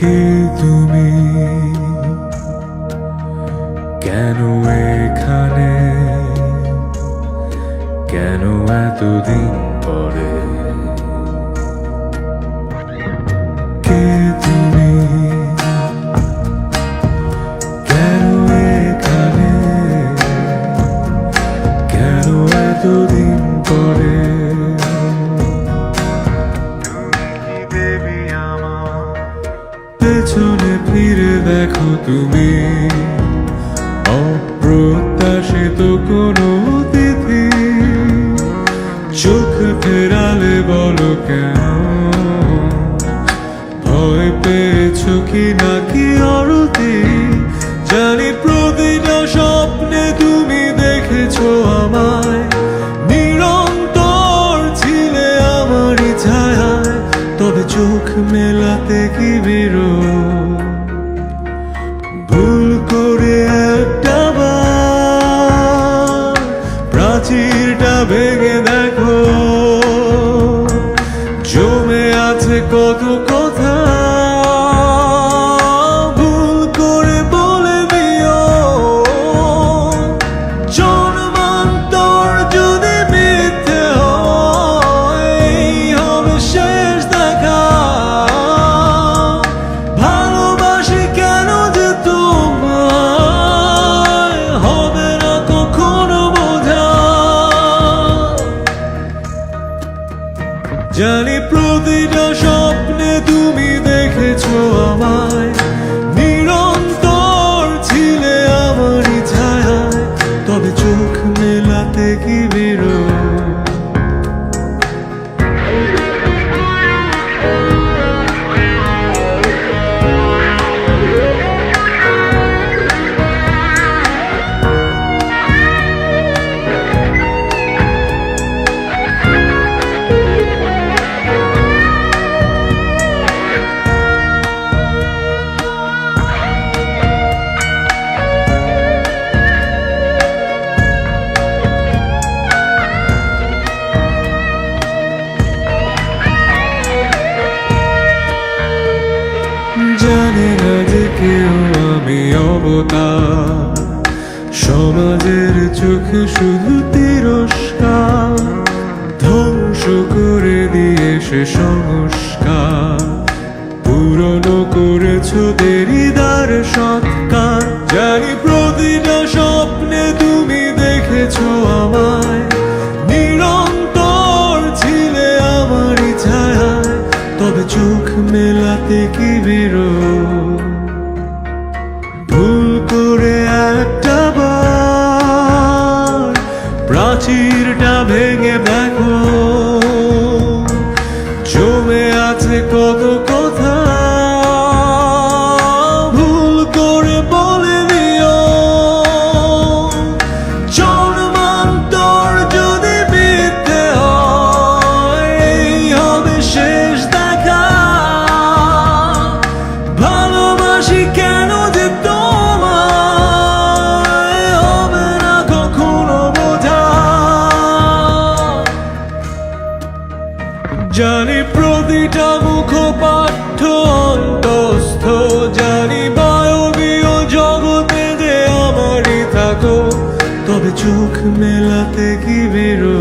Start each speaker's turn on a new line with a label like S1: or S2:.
S1: কে তুমি? কেন এখানে? কেন এতদিন পরে? পেছনে ফিরে দেখো তুমি। অপ্রত্যাশিত কোনো অতিথি। চোখ ফেরালে বলো কেন? ভয় পেয়েছ কি নাকি চোখ মেলাতে কি বিরো ভুল করে একটা প্রাচীরটা ভেঙে দেখো। জমে আছে কত কথা। জানি প্রতিটা স্বপ্নে তুমি দেখেছ আমায়। নিরন্তর ছিলে আমারই ছায় তবে চোখ আমি সমাজের চোখে শুধু তিরস্কার। ধ্বংস করে দিয়ে সে সংস্কার। পুরনো করেছ দেরিদার সৎকার। জানি প্রতিটা স্বপ্নে তুমি দেখেছ আমায়। নিরন্তর ছিলে আমারই ছায়ায়। তবে চোখ মেলাতে কি বেরো করে একটা বার প্রাচীরটা ভেঙে দেখো। জমে আছে কত কথা জন্মান্তর যদি হবে শেষ দেখা। ভালোবাসি কেন জানি প্রতিটা মুখ পাঠ্য অন্তস্থ, জানি বায়বীয় জগতে যে আমারই থাকো, তবে চোখ মেলাতে কি বেরো?